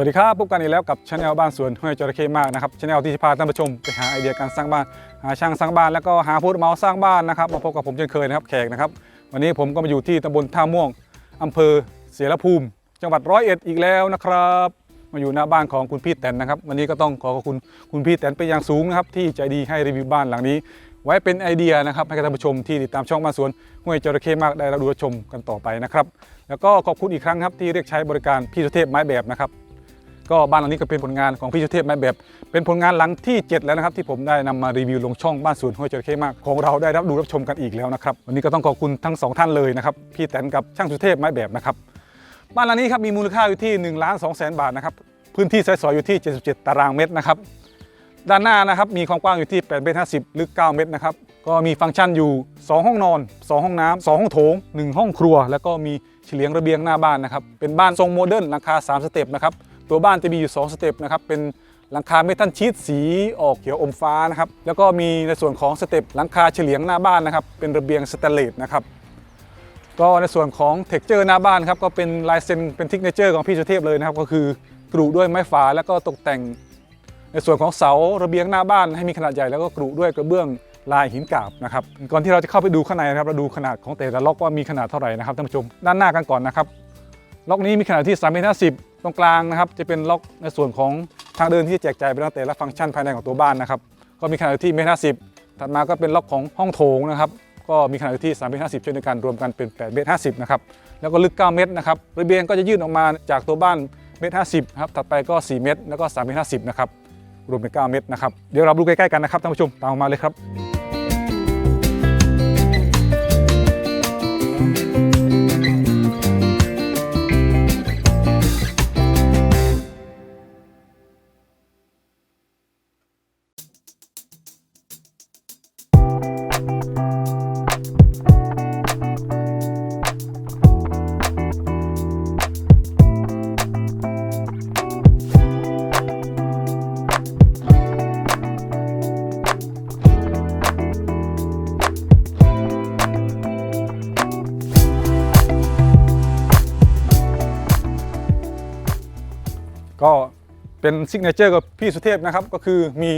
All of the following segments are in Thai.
วัสดีครับพบกันอีกแล้วกับช anel บ้านสวนห้วยจระเข้มากนะครับช anel ที่จะพาท่านผู้ชมไปหาไอเดียการสร้างบ้านหาช่างสร้างบ้านแล้วก็หาผู้รับเหมาสร้างบ้านนะครับมาพบกับผมเช่นเคยนะครับแขกนะครับ วันนี้ผมก็มาอยู่ที่ตำบลท่าม่วงอำเภอเสรภูมิ จังหวัดร้อยเอ็ดอีกแล้วนะครับ มาอยู่หน้าบ้านของคุณพี่แตนนะครับ วันนี้ก็ต้องขอขอบคุณคุณพี่แตนไปนอย่างสูงนะครับที่ใจดีให้รีวิวบ้านหลังนี้ ไว้เป็นไอเดียนะครับให้กับท่านผู้ชมที่ติดตามช่องบ้านสวนห้วยจระเข้มากได้รับดูชมกันต่อไปนะครับแล้วก็ขอบคุณอีกครั้งครับที่เรียกใช้บริการพี่สุเทพไม้แบบนะครับ ก็บ้านหลังนี้ก็เป็นผลงานของพี่สุเทพไม้แบบ เป็นผลงานหลังที่ 7 แล้วนะครับ ที่ผมได้นำมารีวิวลงช่องบ้านสวนห้วยจระเข้มากของเราได้รับดูรับชมกันอีกแล้วนะครับวันนี้ก็ต้องขอบคุณทั้งสองท่านเลยนะครับพี่แตนกับช่างสุเทพไม้แบบนะครับบ้านหลังนี้ครับมีมูลค่าอยู่ที่1นึ่งล้านสองแสนบาทนะครับพื้นที่ใช้สอยอยู่ที่ 77 ตารางเมตรนะครับด้านหน้านะครับมีความกว้างอยู่ที่8เมตร50ลึก 9 เมตรนะครับก็มีฟังก์ชันอยู่ 2 ห้องนอน 2 ห้องน้ำ2ห้องโถง 1 ห้องครัว แล้วก็มีเฉลียงระเบียงหน้าบ้านนะครับเป็นบ้านทรงโมเดิร์นราคา 3 สเต็ปนะครับ ตัวบ้านจะมีอยู่ 2 สเต็ปนะครับ เป็นหลังคาเมทัลชีตสีออกเขียวอมฟ้านะครับ แล้วก็มีในส่วนของสเต็ปหลังคาเฉลียงหน้าบ้านนะครับ เป็นระเบียงสแตนเลสนะครับ ก็ในส่วนของเท็กเจอร์หน้าบ้านครับ ก็เป็นลายเซ็นเป็นทิกเนเจอร์ของพี่สุเทพเลยนะครับ ก็คือกรุด้วยไม้ฝาแล้วก็ตกแต่ง ในส่วนของเสาระเบียงหน้าบ้านให้มีขนาดใหญ่แล้วก็กรุด้วยกระเบื้องลายหินกาบนะครับ ก่อนที่เราจะเข้าไปดูข้างในนะครับ เราดูขนาดของแต่ละล็อกว่ามีขนาดเท่าไหร่นะครับท่านผู้ชม ด้านหน้ากันก่อนนะครับ ล็อกนี้มีขนาดที่3เมตร50 ตรงกลางนะครับจะเป็นล็อกในส่วนของทางเดินที่แจกจ่ายไปแล้วแต่ละฟังก์ชันภายในของตัวบ้านนะครับก็มีขนาดที่เมตร50ถัดมาก็เป็นล็อกของห้องโถงนะครับก็มีขนาดที่3เมตร50เช่นเดียวกันรวมกันเป็น8เมตร50นะครับแล้วก็ลึก 9 เมตรนะครับระเบียงก็จะยื่นออกมาจากตัวบ้านเมตร50ครับถัดไปก็ 4 เมตร แล้วก็3เมตร50นะครับรวมเป็น 9 เม็ดนะครับเดี๋ยวเราดูใกล้ๆกันนะครับท่านผู้ชมตามมาเลยครับ เป็นซิกเนเจอร์กับพี่สุเทพนะครับ ก็คือมี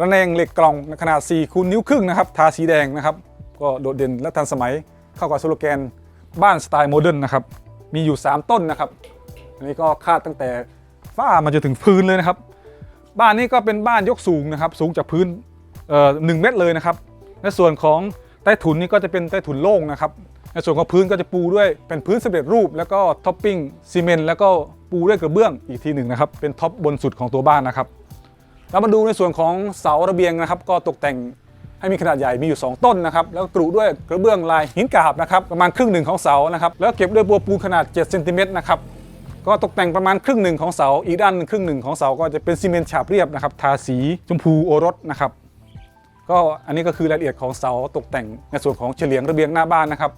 ระแนงเหล็กกล่องขนาด4คูณนิ้วครึ่งนะครับ ทาสีแดงนะครับ ก็โดดเด่นและทันสมัยเข้ากับสโลแกนบ้านสไตล์โมเดิร์นนะครับ มีอยู่ 3 ต้นนะครับ อันนี้ก็คาดตั้งแต่ฝ้ามาจนถึงพื้นเลยนะครับ บ้านนี้ก็เป็นบ้านยกสูงนะครับ สูงจากพื้นเอ่อหนึ่งเมตรเลยนะครับ ในส่วนของใต้ถุนนี่ก็จะเป็นใต้ถุนโล่งนะครับ ในส่วนของพื้นก็จะปูด้วยเป็นพื้นสำเร็จรูป แล้วก็ท็อปปิ้งซีเมนต์แล้วก็ ปูด้วยกระเบื้องอีกทีหนึ่งนะครับเป็นท็อปบนสุดของตัวบ้านนะครับเรามาดูในส่วนของเสาระเบียงนะครับ ก็ตกแต่งให้มีขนาดใหญ่มีอยู่ 2 ต้นนะครับแล้วก็กรุด้วยกระเบื้องลายหินกาบนะครับประมาณครึ่งหนึ่งของเสานะครับแล้วเก็บด้วยบัวปูขนาด7เซนติเมตรนะครับก็ตกแต่งประมาณครึ่งหนึ่งของเสาอีกด้านครึ่งหนึ่งของเสาก็จะเป็นซีเมนต์ฉาบเรียบนะครับทาสีชมพูโอรสนะครับก็อันนี้ก็คือรายละเอียดของเสาตกแต่งในส่วนของเฉลียงระเบียงหน้าบ้านนะครับ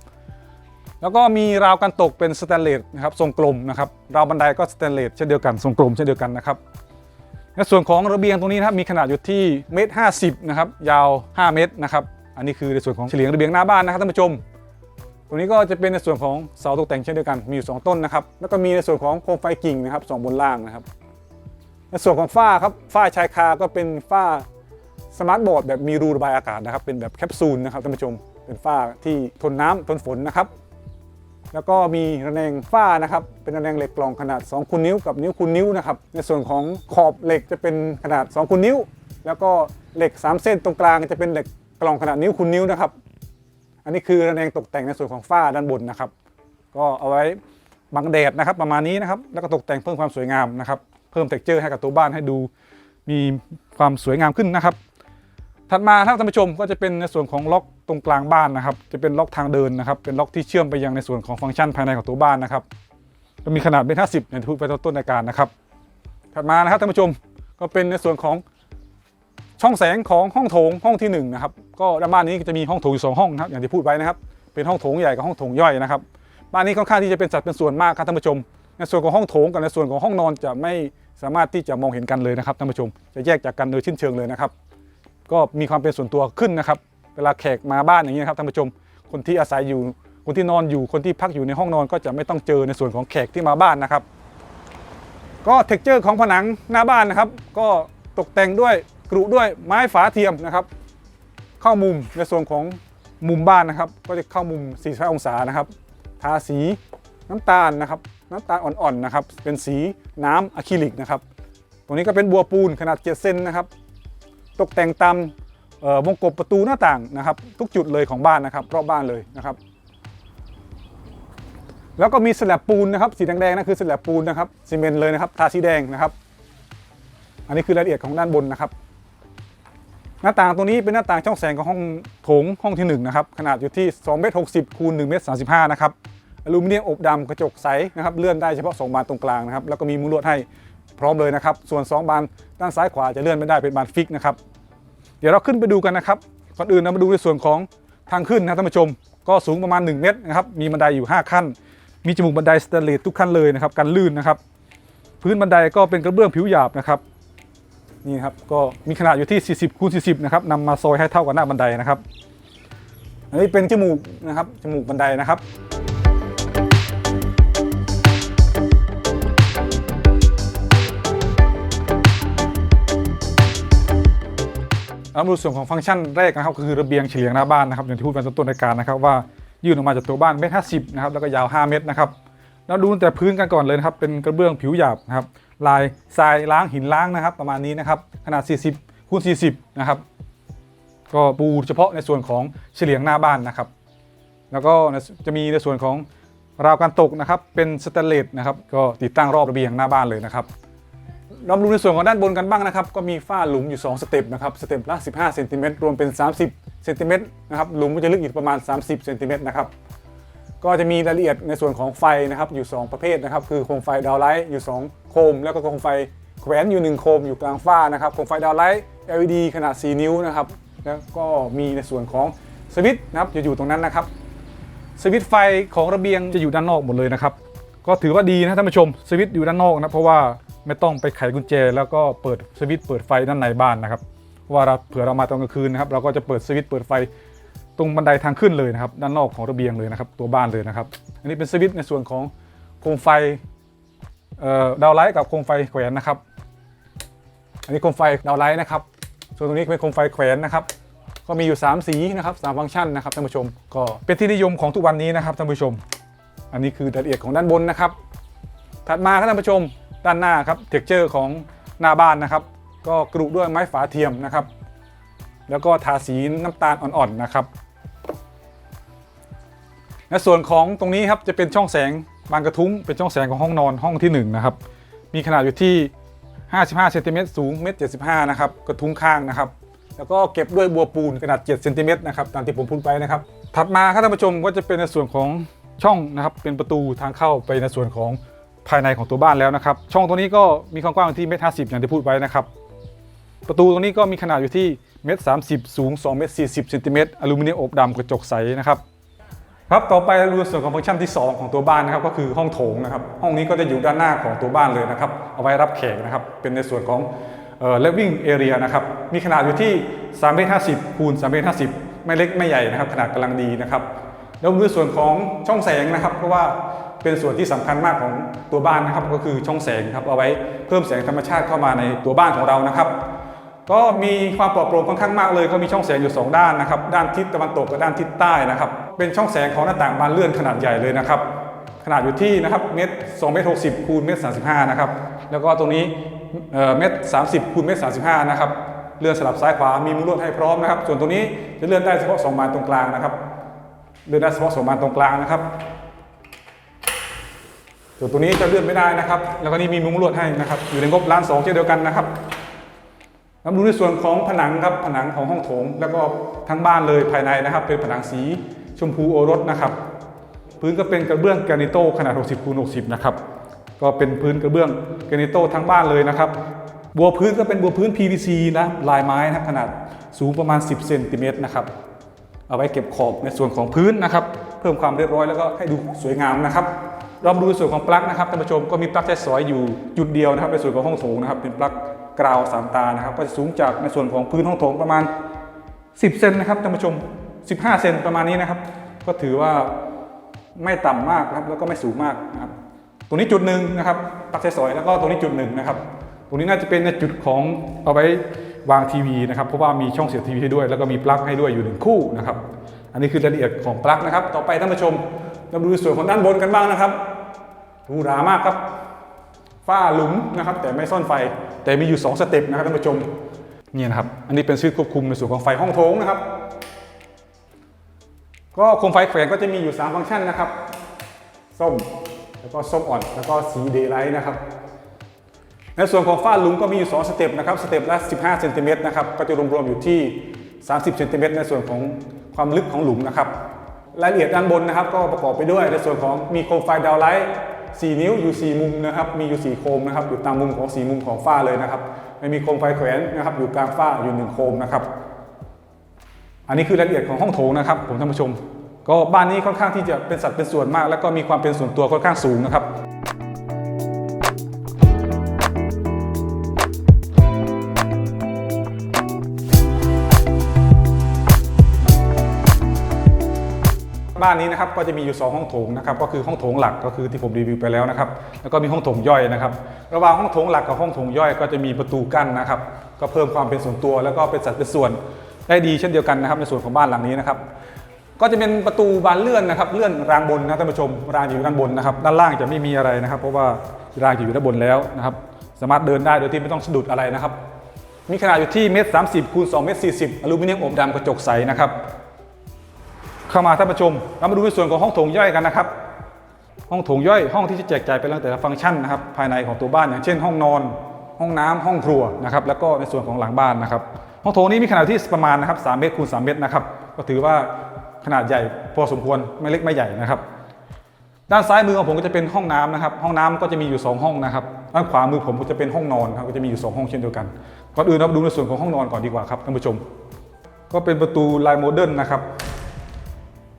แล้วก็มีราวกันตกเป็นสแตนเลสนะครับทรงกลมนะครับราวบันไดก็สแตนเลสเช่นเดียวกันทรงกลมเช่นเดียวกันนะครับในส่วนของระเบียงตรงนี้นะครับมีขนาดอยู่ที่เมตรห้าสิบนะครับยาว 5 เมตรนะครับอันนี้คือในส่วนของเฉลียงระเบียงหน้าบ้านนะครับท่านผู้ชม ตรงนี้ก็จะเป็นในส่วนของเสาตกแต่งเช่นเดียวกันมีอยู่สองต้นนะครับแล้วก็มีในส่วนของโคมไฟกิ่งนะครับสองบนล่างนะครับ ในส่วนของฝ้าครับฝ้าชายคาก็เป็นฝ้าสมาร์ทบอร์ดแบบมีรูระบายอากาศนะครับเป็นแบบแคปซูลนะครับท่านผู้ชมเป็นฝ้าที่ทนน้ำทนฝนนะครับ แล้วก็มีระแนงฝ้านะครับ เป็นระแนงเหล็กกล่องขนาด2คูณนิ้วกับนิ้วคูณนิ้วนะครับ ในส่วนของขอบเหล็กจะเป็นขนาด2คูณนิ้ว แล้วก็เหล็ก 3 เส้นตรงกลางจะเป็นเหล็กกล่องขนาดนิ้วคูณนิ้วนะครับ อันนี้คือระแนงตกแต่งในส่วนของฝ้าด้านบนนะครับ ก็เอาไว้บังแดดนะครับ ประมาณนี้นะครับ แล้วก็ตกแต่งเพิ่มความสวยงามนะครับ เพิ่มเท็กเจอร์ให้กับตัวบ้านให้ดูมีความสวยงามขึ้นนะครับ ถัดมาครับท่านผู้ชมก็จะเป็นในส่วนของล็อกตรงกลางบ้านนะครับ จะเป็นล็อกทางเดินนะครับ เป็นล็อกที่เชื่อมไปยังในส่วนของฟังก์ชันภายในของตัวบ้านนะครับก็มีขนาดเป็น 50อย่างที่พูดไปตอนต้นรายการนะครับ ถัดมานะครับท่านผู้ชมก็เป็นในส่วนของช่องแสงของห้องโถงห้องที่หนึ่งนะครับก็ด้านบ้านนี้จะมีห้องโถงอยู่สองห้องนะครับอย่างที่พูดไปนะครับ เป็นห้องโถงใหญ่กับห้องโถงย่อยนะครับบ้านนี้ค่อนข้างที่จะเป็นสัดเป็นส่วนมากครับท่านผู้ชม ในส่วนของห้องโถงกับในส่วนของห้องนอนจะไม่สามารถที่จะมองเห็นกันเลยนะครับท่านผู้ชม จะแยกจากกันโดยชิ้นเชิงเลยนะครับ ก็มีความเป็นส่วนตัวขึ้นนะครับ เวลาแขกมาบ้านอย่างนี้นะครับท่านผู้ชม คนที่อาศัยอยู่ คนที่นอนอยู่ คนที่พักอยู่ในห้องนอน ก็จะไม่ต้องเจอในส่วนของแขกที่มาบ้านนะครับ ก็เท็กเจอร์ของผนังหน้าบ้านนะครับ ก็ตกแต่งด้วยกรุด้วยไม้ฝาเทียมนะครับ เข้ามุมในส่วนของมุมบ้านนะครับ ก็จะเข้ามุม 45 องศานะครับ ทาสีน้ำตาลนะครับ น้ำตาลอ่อนๆนะครับ เป็นสีน้ำอะคริลิกนะครับ ตรงนี้ก็เป็นบัวปูนขนาด7เซนนะครับ ตกแต่งตามวงกบประตูหน้าต่างนะครับ ทุกจุดเลยของบ้านนะครับรอบบ้านเลยนะครับ แล้วก็มีสลับปูนนะครับสีแดงๆนั่นคือสลับปูนนะครับซีเมนต์เลยนะครับทาสีแดงนะครับ อันนี้คือรายละเอียดของด้านบนนะครับ หน้าต่างตรงนี้เป็นหน้าต่างช่องแสงของห้องโถงห้องที่1นะครับขนาดอยู่ที่2เมตร60คูณ1เมตร35นะครับอลูมิเนียมอบดำกระจกใสนะครับเลื่อนได้เฉพาะ 2 บานตรงกลางนะครับแล้วก็มีมุ้งลวดให้พร้อมเลยนะครับ ส่วน 2 บานด้านซ้ายขวาจะเลื่อนไม่ได้เป็นบานฟิกนะครับ เดี๋ยวเราขึ้นไปดูกันนะครับก่อนอื่นเรามาดูในส่วนของทางขึ้นนะท่านผู้ชม ก็สูงประมาณ 1 เมตรนะครับมีบันไดอยู่ 5 ขั้น มีจมูกบันไดสแตนเลสทุกขั้นเลยนะครับกันลื่นนะครับ พื้นบันไดก็เป็นกระเบื้องผิวหยาบนะครับนี่ครับก็มีขนาดอยู่ที่ 40คูณ40นะครับนำมาซอยให้เท่ากับหน้าบันไดนะครับอันนี้เป็นจมูกนะครับจมูกบันไดนะครับ เอามาดูส่วนของฟังก์ชันแรกนะครับก็คือระเบียงเฉลียงหน้าบ้านนะครับอย่างที่พูดไปตอนต้นรายการนะครับว่ายื่นออกมาจากตัวบ้านเมตรห้าสิบนะครับแล้วก็ยาว 5 เมตรนะครับแล้วดูแต่พื้นกันก่อนเลยนะครับเป็นกระเบื้องผิวหยาบนะครับลายทรายล้างหินล้างนะครับ ประมาณนี้นะครับขนาด 40คูณ40นะครับก็ปูเฉพาะในส่วนของเฉลียงหน้าบ้านนะครับ แล้วก็จะมีในส่วนของราวการตกนะครับเป็นสแตนเลสนะครับก็ติดตั้งรอบระเบียงหน้าบ้านเลยนะครับ เรามดูในส่วนของด้านบนกันบ้างนะครับ ก็มีฝ้าหลุมอยู่ 2 สเต็ปนะครับ สเต็ปละ 15เซนติเมตรรวมเป็น 30เซนติเมตรนะครับ หลุมก็จะลึกอีกประมาณ 30เซนติเมตรนะครับ ก็จะมีรายละเอียดในส่วนของไฟนะครับ อยู่ 2 ประเภทนะครับ คือโคมไฟดาวไลท์อยู่ 2 โคม แล้วก็โคมไฟแขวนอยู่ 1 โคมอยู่กลางฝ้านะครับ โคมไฟดาวไลท์ LED ขนาด 4 นิ้วนะครับ แล้วก็มีในส่วนของสวิตช์นะครับ จะอยู่ตรงนั้นนะครับ สวิตช์ไฟของระเบียงจะอยู่ด้านนอกหมดเลยนะครับ ก็ถือว่าดีนะท่านผู้ชมสวิตช์อยู่ด้านนอกนะเพราะว่าไม่ต้องไปไขกุญแจ แล้วก็เปิดสวิตช์เปิดไฟด้านในบ้านนะครับว่าเราเผื่อเรามาตอนกลางคืนนะครับเราก็จะเปิดสวิตช์เปิดไฟตรงบันไดทางขึ้นเลยนะครับด้านนอกของระเบียงเลยนะครับตัวบ้านเลยนะครับ อันนี้เป็นสวิตช์ในส่วนของโคมไฟดาวไลท์กับโคมไฟแขวนนะครับ อันนี้โคมไฟดาวไลท์นะครับส่วนตรงนี้เป็นโคมไฟแขวนนะครับ ก็มีอยู่ 3 สีนะครับสามฟังก์ชันนะครับท่านผู้ชม ก็เป็นที่นิยมของทุกวันนี้นะครับท่านผู้ชม อันนี้คือรายละเอียดของด้านบนนะครับ ถัดมาครับท่านผู้ชมด้านหน้าครับเท็กเจอร์ของหน้าบ้านนะครับ ก็กรุด้วยไม้ฝาเทียมนะครับ แล้วก็ทาสีน้ำตาลอ่อนๆนะครับในส่วนของตรงนี้ครับจะเป็นช่องแสงบานกระทุ้งเป็นช่องแสงของห้องนอนห้องที่หนึ่งนะครับ มีขนาดอยู่ที่ 55เซนติเมตรสูงเมตร75นะครับกระทุ้งข้างนะครับ แล้วก็เก็บด้วยบัวปูนขนาด7เซนติเมตรนะครับตามที่ผมพูดไปนะครับ ถัดมาครับท่านผู้ชมก็จะเป็นในส่วนของ ช่องนะครับเป็นประตูทางเข้าไปในส่วนของภายในของตัวบ้านแล้วนะครับ ช่องตรงนี้ก็มีความกว้างอยู่ที่เมตรห้าสิบอย่างที่พูดไว้นะครับ ประตูตรงนี้ก็มีขนาดอยู่ที่เมตรสามสิบสูง2เมตร40เซนติเมตรอลูมิเนียมอบดำกระจกใสนะครับครับต่อไปเราดูส่วนของฟังก์ชันที่ 2 ของตัวบ้านนะครับก็คือห้องโถงนะครับ ห้องนี้ก็จะอยู่ด้านหน้าของตัวบ้านเลยนะครับ เอาไว้รับแขกนะครับ เป็นในส่วนของเอ่อ living area นะครับ มีขนาดอยู่ที่3เมตร50คูณ3เมตร50ไม่เล็กไม่ใหญ่นะครับ ขนาดกำลังดีนะครับ แล้วดูส่วนของช่องแสงนะครับ เพราะว่าเป็นส่วนที่สำคัญมากของตัวบ้านนะครับ ก็คือช่องแสงครับเอาไว้เพิ่มแสงธรรมชาติเข้ามาในตัวบ้านของเรานะครับ ก็มีความปลอดโปร่งค่อนข้างมากเลย ก็มีช่องแสงอยู่ 2 ด้านนะครับ ด้านทิศตะวันตกกับด้านทิศใต้นะครับ เป็นช่องแสงของหน้าต่างบานเลื่อนขนาดใหญ่เลยนะครับ ขนาดอยู่ที่นะครับเมตร2เมตร60คูณเมตร35นะครับ แล้วก็ตรงนี้เอ่อเมตร30คูณเมตร35นะครับเลื่อนสลับซ้ายขวามีมุ้งลวดให้พร้อมนะครับ ส่วนตรงนี้จะเลื่อนได้เฉพาะ2บานตรงกลางนะครับ เลื่อนได้เฉพาะ2บานตรงกลางนะครับส่วนตัวนี้จะเลื่อนไม่ได้นะครับ แล้วก็นี่มีมุ้งลวดให้นะครับ อยู่ในงบล้านสองเช่นเดียวกันนะครับมาดูในส่วนของผนังครับ ผนังของห้องโถง แล้วก็ทั้งบ้านเลยภายในนะครับ เป็นผนังสีชมพูโอรสนะครับ พื้นก็เป็นกระเบื้องแกรนิโตขนาด 60คูณ60 นะครับ ก็เป็นพื้นกระเบื้องแกรนิโตทั้งบ้านเลยนะครับ บัวพื้นก็เป็นบัวพื้น PVC นะ ลายไม้นะขนาดสูงประมาณ 10 เซนติเมตรนะครับ เอาไว้เก็บขอบในส่วนของพื้นนะครับ เพิ่มความเรียบร้อยแล้วก็ให้ดูสวยงามนะครับเราดูส่วนของปลั๊กนะครับท่านผู้ชมก็มีปลั๊กใช้สอยอยู่จุดเดียวนะครับในส่วนของห้องโถงนะครับ เป็นปลั๊กกราวสามตานะครับ ก็จะสูงจากในส่วนของพื้นห้องโถงประมาณ 10เซนนะครับท่านผู้ชม 15เซนประมาณนี้นะครับ ก็ถือว่าไม่ต่ำมากนะครับแล้วก็ไม่สูงมากนะครับตรงนี้จุดหนึ่งนะครับปลั๊กใช้สอยแล้วก็ตรงนี้จุดหนึ่งนะครับ ตรงนี้น่าจะเป็นในจุดของเอาไว้ วางทีวีนะครับเพราะว่ามีช่องเสียบทีวีให้ด้วย แล้วก็มีปลั๊กให้ด้วยอยู่หนึ่งคู่นะครับอันนี้คือรายละเอียดของปลั๊กนะครับ ต่อไปท่านผู้ชมเราดูส่วนของด้านบนกันบ้างนะครับหรูหรามากครับฝ้าหลุมนะครับ แต่ไม่ซ่อนไฟ แต่มีอยู่ 2 สเต็ปนะครับท่านผู้ชมนี่นะครับ อันนี้เป็นชื่อควบคุมในส่วนของไฟห้องโถงนะครับ ก็โคมไฟแขวนก็จะมีอยู่ 3 ฟังก์ชันนะครับ ส้ม แล้วก็ส้มอ่อน แล้วก็สีเดย์ไลท์นะครับ ในส่วนของฝ้าหลุมก็มีอยู่ 2 สเต็ปนะครับ สเต็ปละ 15เซนติเมตรนะครับ ก็จะรวมๆอยู่ที่ 30เซนติเมตรในส่วนของความลึกของหลุมนะครับ รายละเอียดด้านบนนะครับ ก็ประกอบไปด้วยในส่วนของมีโคมไฟดาวไลท์4นิ้วอยู่ 4 มุมนะครับ มีอยู่ 4 โคมนะครับ อยู่ตามมุมของ 4 มุมของฝ้าเลยนะครับไม่มีโคมไฟแขวนนะครับ อยู่กลางฝ้าอยู่ 1 โคมนะครับ อันนี้คือรายละเอียดของห้องโถงนะครับ ผมท่านผู้ชม ก็บ้านนี้ค่อนข้างที่จะเป็นสัดเป็นส่วนมาก แล้วก็มีความเป็นส่วนตัวค่อนข้างสูงนะครับ บ้านนี้นะครับก็จะมีอยู่ 2 ห้องโถงนะครับก็คือห้องโถงหลักก็คือที่ผมรีวิวไปแล้วนะครับแล้วก็มีห้องโถงย่อยนะครับ ระหว่างห้องโถงหลักกับห้องโถงย่อยก็จะมีประตูกั้นนะครับ ก็เพิ่มความเป็นส่วนตัว แล้วก็เป็นสัดเป็นส่วนได้ดีเช่นเดียวกันนะครับ ในส่วนของบ้านหลังนี้นะครับก็จะเป็นประตูบานเลื่อนนะครับเลื่อนรางบนนะท่านผู้ชมรางอยู่ด้านบนนะครับด้านล่างจะไม่มีอะไรนะครับ เพราะว่ารางอยู่ด้านบนแล้วนะครับ สามารถเดินได้โดยที่ไม่ต้องสะดุดอะไรนะครับ มีขนาดอยู่ที่เมตรสามสิบคูณสองเมตรสี่สิบอลูมิเนียมอบดำกระจกใสนะครับ เข้ามาท่านผู้ชมเรามาดูในส่วนของห้องโถงย่อยกันนะครับ ห้องโถงย่อยห้องที่จะแจกจ่ายไปแล้วแต่ละฟังก์ชันนะครับภายในของตัวบ้านอย่างเช่น ห้องนอน ห้องน้ำห้องครัวนะครับแล้วก็ในส่วนของหลังบ้านนะครับ ห้องโถงนี้มีขนาดที่ประมาณนะครับ3เมตรคูณ3เมตรนะครับก็ถือว่าขนาดใหญ่พอสมควรไม่เล็กไม่ใหญ่นะครับด้านซ้ายมือของผมก็จะเป็นห้องน้ำนะครับ ห้องน้ำก็จะมีอยู่ 2 ห้องนะครับด้านขวามือผมก็จะเป็นห้องนอนครับก็จะมีอยู่ 2 ห้องเช่นเดียวกันก่อนอื่นเรามาดูในส่วนของห้องนอนก่อนดีกว่าครับท่านผู้ชม ก็เป็นประตูลายโมเดิร์นนะครับ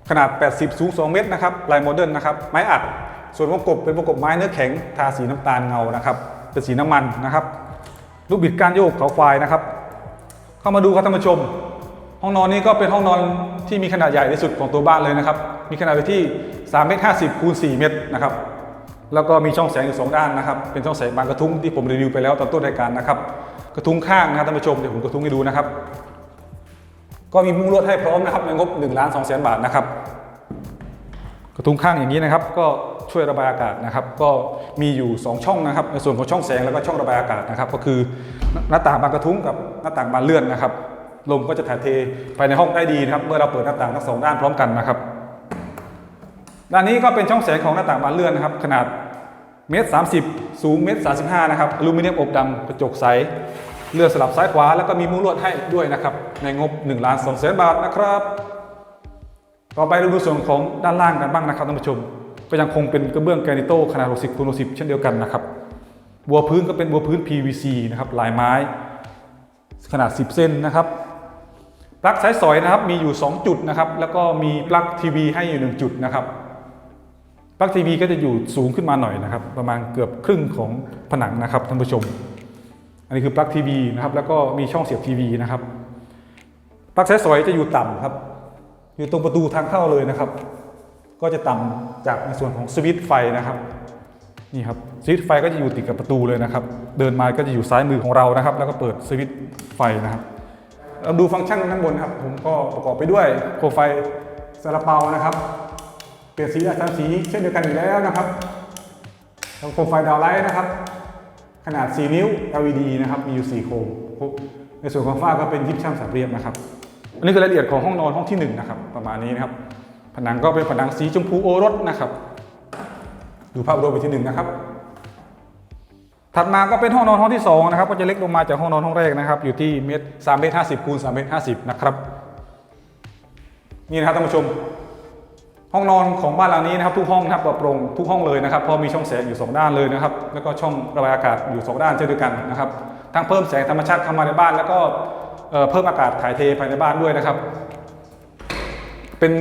ขนาด 80 สูง 2 เมตรนะครับลายโมเดิร์นนะครับไม้อัด ส่วนวงกบเป็นวงกบไม้เนื้อแข็งทาสีน้ำตาลเงานะครับเป็นสีน้ำมันนะครับลูกบิดกานโยกเขาควายนะครับ เข้ามาดูครับท่านผู้ชม ห้องนอนนี้ก็เป็นห้องนอนที่มีขนาดใหญ่ที่สุดของตัวบ้านเลยนะครับ มีขนาดอยู่ที่3เมตร50คูณ4เมตรนะครับแล้วก็มีช่องแสงอยู่สองด้านนะครับ เป็นช่องแสงบานกระทุ้งที่ผมรีวิวไปแล้วตอนต้นรายการนะครับ กระทุ้งข้างนะครับท่านผู้ชมเดี๋ยวผมกระทุ้งให้ดูนะครับ ก็มีมุ้งลวดให้พร้อมนะครับในงบ1ล้าน2แสนบาทนะครับ กระทุ้งข้างอย่างนี้นะครับก็ช่วยระบายอากาศนะครับ ก็มีอยู่ 2 ช่องนะครับ ในส่วนของช่องแสงแล้วก็ช่องระบายอากาศนะครับ ก็คือหน้าต่างบานกระทุ้งกับหน้าต่างบานเลื่อนนะครับ ลมก็จะถ่ายเทภายในห้องได้ดีนะครับ เมื่อเราเปิดหน้าต่างทั้งสองด้านพร้อมกันนะครับด้านนี้ก็เป็นช่องแสงของหน้าต่างบานเลื่อนนะครับ ขนาดเมตรสามสิบสูงเมตรสาสิบห้านะครับอลูมิเนียมอบดำกระจกใส เลือนสลับซ้ายขวาแล้วก็มีมุ้งลวดให้ด้วยนะครับ ในงบ1ล้าน2แสนบาทนะครับ ต่อไปเราดูส่วนของด้านล่างกันบ้างนะครับท่านผู้ชม ก็ยังคงเป็นกระเบื้องแกรนิโตขนาด 60คูณ60 เช่นเดียวกันนะครับบัวพื้นก็เป็นบัวพื้น PVC นะครับลายไม้ ขนาด 10 เส้นนะครับปลั๊กสายสอยนะครับมีอยู่ 2 จุดนะครับ แล้วก็มีปลั๊กทีวีให้อยู่ 1 จุดนะครับปลั๊กทีวีก็จะอยู่สูงขึ้นมาหน่อยนะครับ ประมาณเกือบครึ่งของผนังนะครับท่านผู้ชม อันนี้คือปลั๊กทีวีนะครับแล้วก็มีช่องเสียบทีวีนะครับปลั๊กสายสอยจะอยู่ต่ำครับ อยู่ตรงประตูทางเข้าเลยนะครับ ก็จะต่ำจากในส่วนของสวิตช์ไฟนะครับนี่ครับสวิตช์ไฟก็จะอยู่ติดกับประตูเลยนะครับ เดินมาก็จะอยู่ซ้ายมือของเรานะครับ แล้วก็เปิดสวิตช์ไฟนะครับเราดูฟังก์ชันข้างบนครับ ผมก็ประกอบไปด้วยโคมไฟซาลาเปานะครับ เปลี่ยนสีอาจารย์สีเช่นเดียวกันอยู่แล้วนะครับแล้วโคมไฟดาวไลท์นะครับ ขนาด 4 นิ้ว LED นะครับ มีอยู่ 4 โคมในส่วนของฝ้าก็เป็นยิบช่ำสามเรียบนะครับ อันนี้คือรายละเอียดของห้องนอนห้องที่1นะครับ ประมาณนี้นะครับ ผนังก็เป็นผนังสีชมพูโอรสนะครับ ดูภาพรวมไปที่หนึ่งนะครับ ถัดมาก็เป็นห้องนอนห้องที่2นะครับ ก็จะเล็กลงมาจากห้องนอนห้องแรกนะครับ อยู่ที่เมตรสามเมตรห้าสิบคูณสามเมตรห้าสิบนะครับ นี่นะครับท่านผู้ชม ห้องนอนของบ้านหลังนี้นะครับทุกห้องนะครับปรับปรุงทุกห้องเลยนะครับเพราะมีช่องแสงอยู่ 2 ด้านเลยนะครับแล้วก็ช่องระบายอากาศอยู่ 2 ด้านเช่นเดียวกันนะครับทั้งเพิ่มแสงธรรมชาติเข้ามาในบ้าน แล้วก็เพิ่มอากาศถ่ายเทภายในบ้านด้วยนะครับ เป็น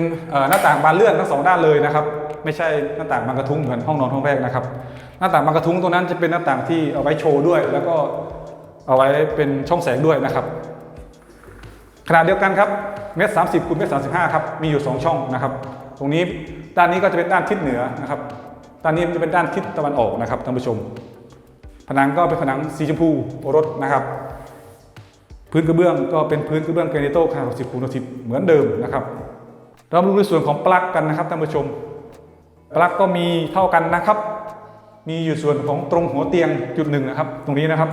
หน้าต่างบานเลื่อนทั้งสองด้านเลยนะครับ ไม่ใช่หน้าต่างบานกระทุ้งเหมือนห้องนอนห้องแรกนะครับ หน้าต่างบานกระทุ้งตรงนั้นจะเป็นหน้าต่างที่เอาไว้โชว์ด้วย แล้วก็เอาไว้เป็นช่องแสงด้วยนะครับ ขนาดเดียวกันครับเมตรสามสิบคูณเมตรสามสิบห้าครับมีอยู่ 2 ช่องนะครับ ตรงนี้ด้านนี้ก็จะเป็นด้านทิศเหนือนะครับด้านนี้จะเป็นด้านทิศตะวันออกนะครับท่านผู้ชม ผนังก็เป็นผนังสีชมพูโอรสนะครับ พื้นกระเบื้องก็เป็นพื้นกระเบื้องแกรนิโต้ขนาด60คูณ60เหมือนเดิมนะครับ เรามาดูในส่วนของปลั๊กกันนะครับท่านผู้ชม ปลั๊กก็มีเท่ากันนะครับ มีอยู่ส่วนของตรงหัวเตียงจุดหนึ่งนะครับ ตรงนี้นะครับ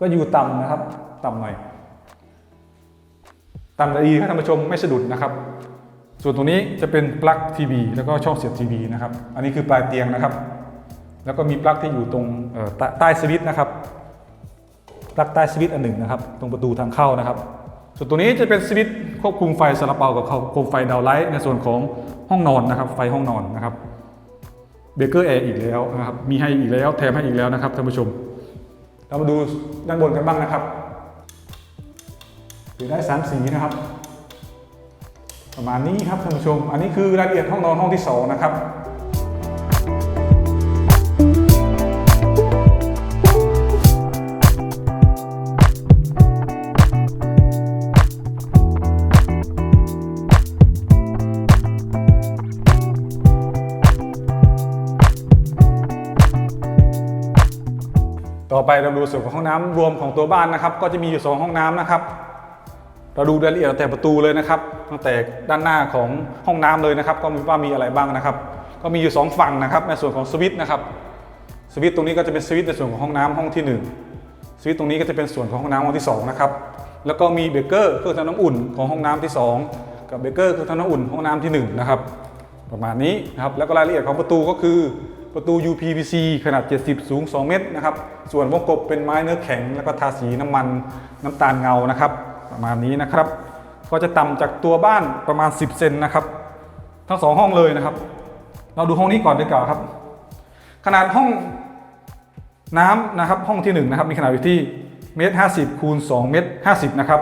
ก็อยู่ต่ำนะครับ ต่ำหน่อยต่ำแต่ดีครับท่านผู้ชมไม่สะดุดนะครับ ส่วนตรงนี้จะเป็นปลั๊กทีวีแล้วก็ช่องเสียบทีวีนะครับ อันนี้คือปลายเตียงนะครับ แล้วก็มีปลั๊กที่อยู่ตรงใต้สวิตช์นะครับ ปลั๊กใต้สวิตช์อันหนึ่งนะครับ ตรงประตูทางเข้านะครับ ส่วนตัวนี้จะเป็นสวิตช์ควบคุมไฟสลับเปากับโคมไฟดาวไลท์ในส่วนของห้องนอนนะครับ ไฟห้องนอนนะครับเบเกอร์แอร์อีกแล้วนะครับ มีให้อีกแล้วแถมให้อีกแล้วนะครับท่านผู้ชม เรามาดูด้านบนกันบ้างนะครับอยู่ได้สามสีนะครับ ประมาณนี้ครับท่านผู้ชม อันนี้คือรายละเอียดห้องนอนห้องที่สองนะครับต่อไปเราดูส่วนของห้องน้ำรวมของตัวบ้านนะครับ ก็จะมีอยู่สองห้องน้ำนะครับ เราดูรายละเอียดแต่ประตูเลยนะครับตั้งแต่ด้านหน้าของห้องน้ำเลยนะครับ ก็มีว่ามีอะไรบ้างนะครับ ก็มีอยู่สองฝั่งนะครับ ในส่วนของสวิตช์นะครับสวิตช์ตรงนี้ก็จะเป็นสวิตช์ในส่วนของห้องน้ำห้องที่หนึ่งสวิตช์ตรงนี้ก็จะเป็นส่วนของห้องน้ำห้องที่สองนะครับ แล้วก็มีเบเกอร์เครื่องทำน้ำอุ่นของห้องน้ำที่สองกับเบเกอร์เครื่องทำน้ำอุ่นห้องน้ำที่หนึ่งนะครับประมาณนี้นะครับแล้วก็รายละเอียดของประตูก็คือประตู UPVC ขนาด 70 สูง 2 เมตรนะครับส่วนวงกบเป็นไม้เนื้อแข็งแล้วก็ทาสีน้ำมันน้ำตาลเงานะครับ ประมาณนี้นะครับ ก็จะต่ำจากตัวบ้านประมาณ 10 เซนนะครับ ทั้งสองห้องเลยนะครับ เราดูห้องนี้ก่อนดีกว่าครับ ขนาดห้องน้ำนะครับห้องที่หนึ่งนะครับมีขนาดอยู่ที่เมตรห้าสิบคูณ2เมตรห้าสิบนะครับ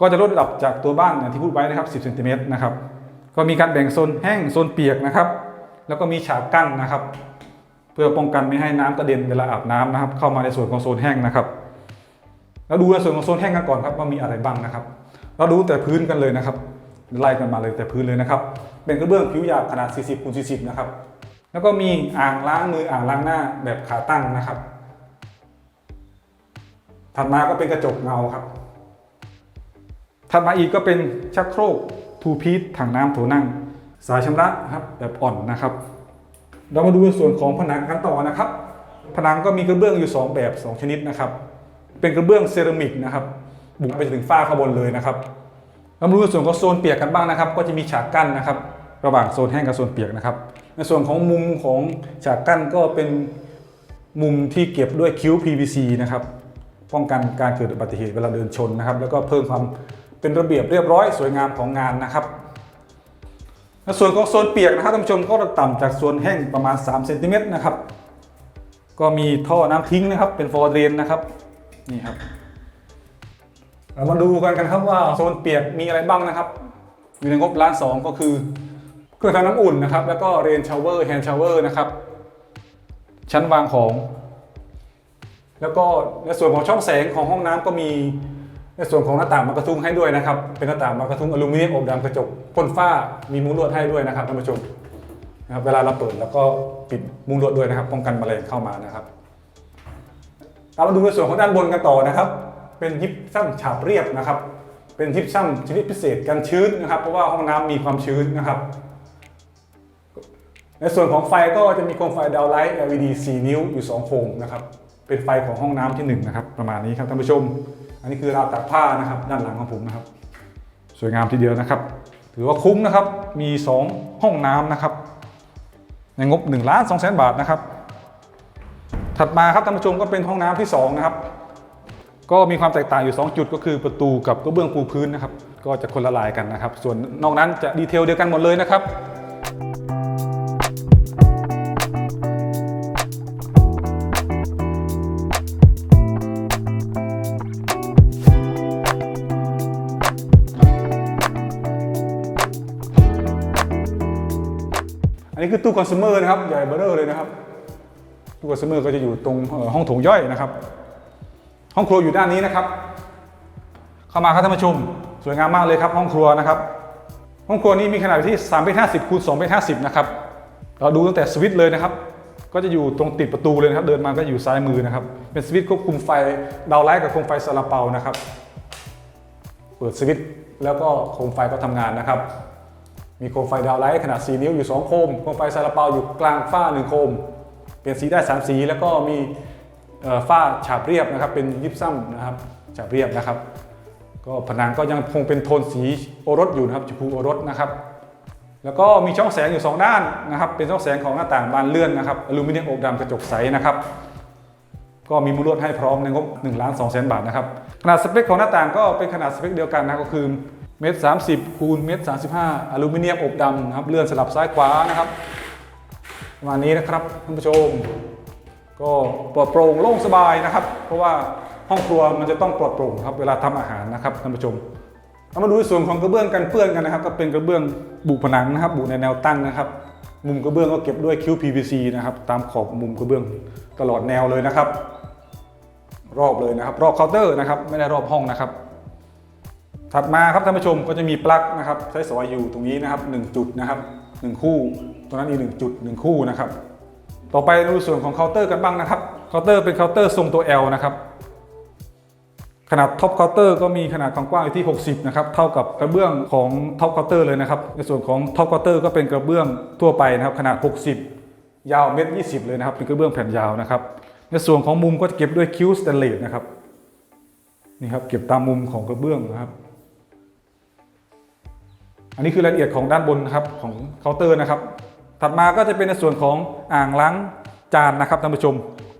ก็จะลดระดับจากตัวบ้านอย่างที่พูดไว้นะครับ10เซนติเมตรนะครับ ก็มีการแบ่งโซนแห้งโซนเปียกนะครับ แล้วก็มีฉากกั้นนะครับ เพื่อป้องกันไม่ให้น้ำกระเด็นเวลาอาบน้ำนะครับ เข้ามาในส่วนของโซนแห้งนะครับ เราดูในส่วนของโซนแห้งกันก่อนครับว่ามีอะไรบ้างนะครับ เราดูแต่พื้นกันเลยนะครับ ไล่กันมาเลยแต่พื้นเลยนะครับ เป็นกระเบื้องผิวหยาบขนาด 40คูณ40 นะครับ แล้วก็มีอ่างล้างมืออ่างล้างหน้าแบบขาตั้งนะครับ ถัดมาก็เป็นกระจกเงาครับ ถัดมาอีกก็เป็นชักโครกทูพีทถังน้ำโถนั่ง สายชำระครับแบบอ่อนนะครับ เรามาดูในส่วนของผนังกันต่อนะครับ ผนังก็มีกระเบื้องอยู่ 2 แบบ 2 ชนิดนะครับ เป็นกระเบื้องเซรามิกนะครับ บุกไปถึงฝ้าข้างบนเลยนะครับเรามาดูในส่วนของโซนเปียกกันบ้างนะครับ ก็จะมีฉากกั้นนะครับ ระหว่างโซนแห้งกับโซนเปียกนะครับ ในส่วนของมุมของฉากกั้นก็เป็นมุมที่เก็บด้วยคิ้ว PVC นะครับ ป้องกันการเกิดอุบัติเหตุเวลาเดินชนนะครับ แล้วก็เพิ่มความเป็นระเบียบเรียบร้อยสวยงามของงานนะครับในส่วนของโซนเปียกนะครับท่านผู้ชมก็ต่ำจากโซนแห้งประมาณ3เซนติเมตรนะครับ ก็มีท่อน้ำทิ้งนะครับ เป็นฟอร์เดรนนะครับ นี่ครับ เรามาดูกันกันครับว่าโซนเปียกมีอะไรบ้างนะครับ อยู่ในงบล้านสองก็คือเครื่องทำน้ำอุ่นนะครับ แล้วก็เรนชาวเวอร์แฮนด์ชาวเวอร์นะครับ ชั้นวางของ แล้วก็ในส่วนของช่องแสงของห้องน้ำก็มีในส่วนของหน้าต่างมากระทุ้งให้ด้วยนะครับ เป็นหน้าต่างมากระทุ้งอลูมิเนียมอบดำกระจกพ่นฝ้ามีมุ้งลวดให้ด้วยนะครับท่านผู้ชมนะครับเวลาเราเปิดแล้วก็ปิดมุ้งลวดด้วยนะครับ ป้องกันแมลงเข้ามานะครับ เรามาดูในส่วนของด้านบนกันต่อนะครับ เป็นยิปซัมฉาบเรียบนะครับ เป็นยิปซัมชนิดพิเศษกันชื้นนะครับ เพราะว่าห้องน้ำมีความชื้นนะครับ ในส่วนของไฟก็จะมีโคมไฟดาวไลท์ LED 4 นิ้วอยู่ 2 โคมนะครับเป็นไฟของห้องน้ำที่1นะครับประมาณนี้ครับท่านผู้ชม อันนี้คือราวตากผ้านะครับ ด้านหลังของผมนะครับ สวยงามทีเดียวนะครับ ถือว่าคุ้มนะครับมี 2 ห้องน้ำนะครับในงบ1ล้าน2แสนบาทนะครับ ถัดมาครับท่านผู้ชมก็เป็นห้องน้ำที่2นะครับก็มีความแตกต่างอยู่ 2 จุดก็คือประตูกับกระเบื้องปูพื้นนะครับ ก็จะคนละลายกันนะครับ ส่วนนอกนั้นจะดีเทลเดียวกันหมดเลยนะครับอันนี้คือตู้คอน sumer นะครับ ใหญ่เบ้อเร่อเลยนะครับ ตู้คอน sumer ก็จะอยู่ตรงห้องโถงย่อยนะครับ ห้องครัวอยู่ด้านนี้นะครับ เข้ามาครับท่านผู้ชม สวยงามมากเลยครับห้องครัวนะครับ ห้องครัวนี้มีขนาดที่3เมตร50คูณ2เมตร50นะครับ เราดูตั้งแต่สวิตช์เลยนะครับ ก็จะอยู่ตรงติดประตูเลยนะครับ เดินมาก็อยู่ซ้ายมือนะครับ เป็นสวิตช์ควบคุมไฟดาวไลท์กับโคมไฟซาลาเปานะครับ เปิดสวิตช์แล้วก็โคมไฟก็ทำงานนะครับมีโคมไฟดาวไลท์ขนาด 4 นิ้วอยู่ 2 โคม โคมไฟซาลาเปาอยู่กลางฝ้า 1 โคม เปลี่ยนสีได้ 3 สี แล้วก็มีฝ้าฉาบเรียบนะครับ เป็นยิปซัมนะครับฉาบเรียบนะครับ ก็ผนังก็ยังคงเป็นโทนสีโอรสอยู่นะครับชมพูโอรสนะครับ แล้วก็มีช่องแสงอยู่ 2 ด้านนะครับ เป็นช่องแสงของหน้าต่างบานเลื่อนนะครับอลูมิเนียมอบดำกระจกใสนะครับก็มีมูลลวดให้พร้อมในงบ1ล้าน2แสนบาทนะครับขนาดสเปคของหน้าต่างก็เป็นขนาดสเปคเดียวกันนะก็คือเมตรสามสิบคูณเมตรสามสิบห้าอลูมิเนียมอบดำนะครับเลื่อนสลับซ้ายขวานะครับ ประมาณนี้นะครับท่านผู้ชม ก็ปลอดโปร่งโล่งสบายนะครับ เพราะว่าห้องครัวมันจะต้องปลอดโปร่งครับเวลาทำอาหารนะครับท่านผู้ชมเรามาดูส่วนของกระเบื้องกันเปื้อนกันนะครับ ก็เป็นกระเบื้องบุผนังนะครับ บุในแนวตั้งนะครับ มุมกระเบื้องก็เก็บด้วยคิ้ว PVC นะครับ ตามขอบมุมกระเบื้องตลอดแนวเลยนะครับ รอบเลยนะครับ รอบเคาน์เตอร์นะครับ ไม่ได้รอบห้องนะครับ ถัดมาครับท่านผู้ชมก็จะมีปลั๊กนะครับ ใช้สอยอยู่ตรงนี้นะครับ 1 จุดนะครับ 1 คู่ตรงนั้นอีก1จุด 1 คู่นะครับ ต่อไปดูส่วนของเคาน์เตอร์กันบ้างนะครับเคาน์เตอร์เป็นเคาน์เตอร์ทรงตัว L นะครับ ขนาดท็อปเคาน์เตอร์ก็มีขนาดความกว้างอยู่ที่ 60 นะครับ เท่ากับกระเบื้องของท็อปเคาน์เตอร์เลยนะครับ ในส่วนของท็อปเคาน์เตอร์ก็เป็นกระเบื้องทั่วไปนะครับ ขนาด 60 ยาวเมตร20เลยนะครับ เป็นกระเบื้องแผ่นยาวนะครับ ในส่วนของมุมก็จะเก็บด้วยคิ้วสแตนเลสนะครับ นี่ครับ เก็บตามมุมของกระเบื้องนะครับ อันนี้คือรายละเอียดของด้านบนนะครับของเคาน์เตอร์นะครับ ถัดมาก็จะเป็นในส่วนของอ่างล้างจานนะครับท่านผู้ชม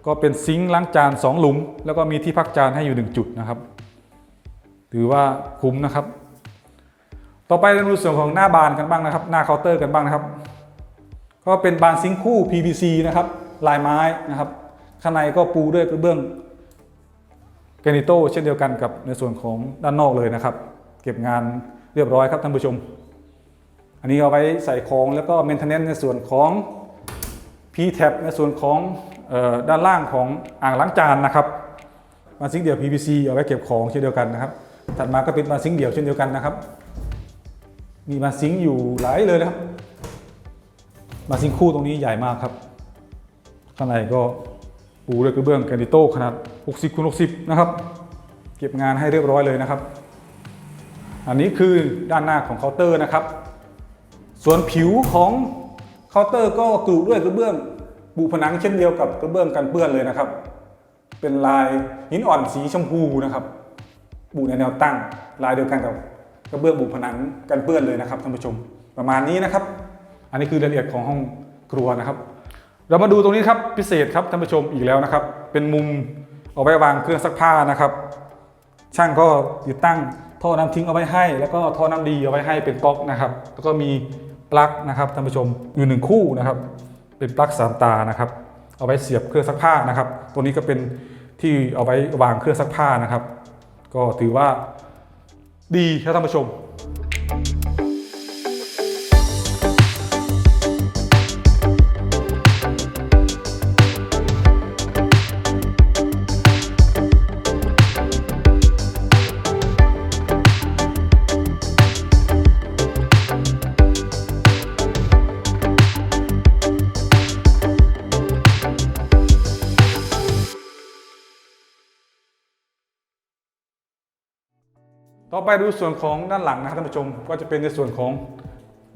ก็เป็นซิงค์ล้างจาน 2 หลุม แล้วก็มีที่พักจานให้อยู่ 1 จุดนะครับ ถือว่าคุ้มนะครับ ต่อไปเราดูส่วนของหน้าบานกันบ้างนะครับ หน้าเคาน์เตอร์กันบ้างนะครับ ก็เป็นบานซิงค์คู่ PVC นะครับลายไม้นะครับ ข้างในก็ปูด้วยกระเบื้องแกรนิโตเช่นเดียวกันกับในส่วนของด้านนอกเลยนะครับ เก็บงานเรียบร้อยครับท่านผู้ชม อันนี้เอาไว้ใส่ของแล้วก็ maintenance ในส่วนของ p t a b ในส่วนของออด้านล่างของอ่างล้างจานนะครับมาซิงเดี่ยว PVC เอาไว้เก็บของเช่นเดียวกันนะครับ ถัดมาก็เป็นมาซิงเดี่ยวเช่นเดียวกันนะครับ มีมาซิงอยู่หลายเลยนะครับ มาซิงคู่ตรงนี้ใหญ่มากครับ ข้างในก็ปูด้วยกระเบื้องแกรนิโต้ขนาด 60คูณ60 นะครับ เก็บงานให้เรียบร้อยเลยนะครับ อันนี้คือด้านหน้าของเคาน์เตอร์นะครับ ส่วนผิวของเคาน์เตอร์ก็กรุด้วยกระเบื้องบุผนังเช่นเดียวกับกระเบื้องกันเปื้อนเลยนะครับ เป็นลายหินอ่อนสีชมพูนะครับ บุในแนวตั้ง ลายเดียวกันกับกระเบื้องบุผนังกันเปื้อนเลยนะครับท่านผู้ชม ประมาณนี้นะครับ อันนี้คือรายละเอียดของห้องครัวนะครับ เรามาดูตรงนี้ครับพิเศษครับท่านผู้ชมอีกแล้วนะครับ เป็นมุมเอาไว้วางเครื่องซักผ้านะครับ ช่างก็ติดตั้งท่อน้ำทิ้งเอาไว้ให้ แล้วก็ท่อน้ำดีเอาไว้ให้เป็นก๊อกนะครับ แล้วก็มี ปลั๊กนะครับท่านผู้ชมอยู่หนึ่งคู่นะครับเป็นปลั๊กสามตานะครับเอาไว้เสียบเครื่องซักผ้านะครับ ตัวนี้ก็เป็นที่เอาไว้วางเครื่องซักผ้านะครับ ก็ถือว่าดีครับท่านผู้ชม อไปดูส่วนของด้านหลังนะครับท่านผู้ชมก็จะเป็นในส่วนของ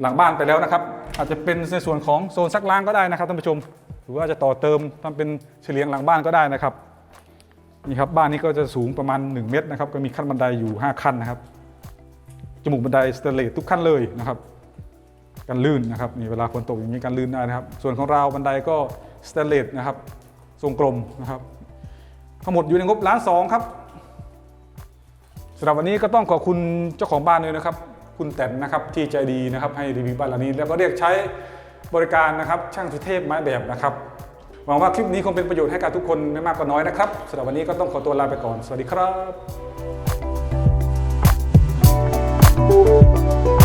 หลังบ้านไปแล้วนะครับ อาจจะเป็นในส่วนของโซนซักล้างก็ได้นะครับท่านผู้ชม หรือว่าจะต่อเติมทำเป็นเฉลียงหลังบ้านก็ได้นะครับนี่ครับบ้านนี้ก็จะสูงประมาณ 1 เมตรนะครับก็มีขั้นบันไดอยู่ 5 ขั้นนะครับจมูกบันไดสเตเลสทุกขั้นเลยนะครับกันลื่นนะครับนี่เวลาฝนตกอย่างนี้กันลื่นได้นะครับ ส่วนของราวบันไดก็สเตเลสนะครับ ทรงกลมนะครับทั้งหมดอยู่ในงบล้านสองครับำหรับวันนี้ก็ต้องขอบคุณเจ้าของบ้านเลยนะครับ คุณแตนนะครับที่ใจดีนะครับให้รีวิวบ้านหลังนี้ แล้วก็เรียกใช้บริการนะครับ ช่างสุเทพไม้แบบนะครับหวังว่าคลิปนี้คงเป็นประโยชน์ให้กับทุกคนไม่มากก็น้อยนะครับสำหรับวันนี้ก็ต้องขอตัวลาไปก่อน สวัสดีครับ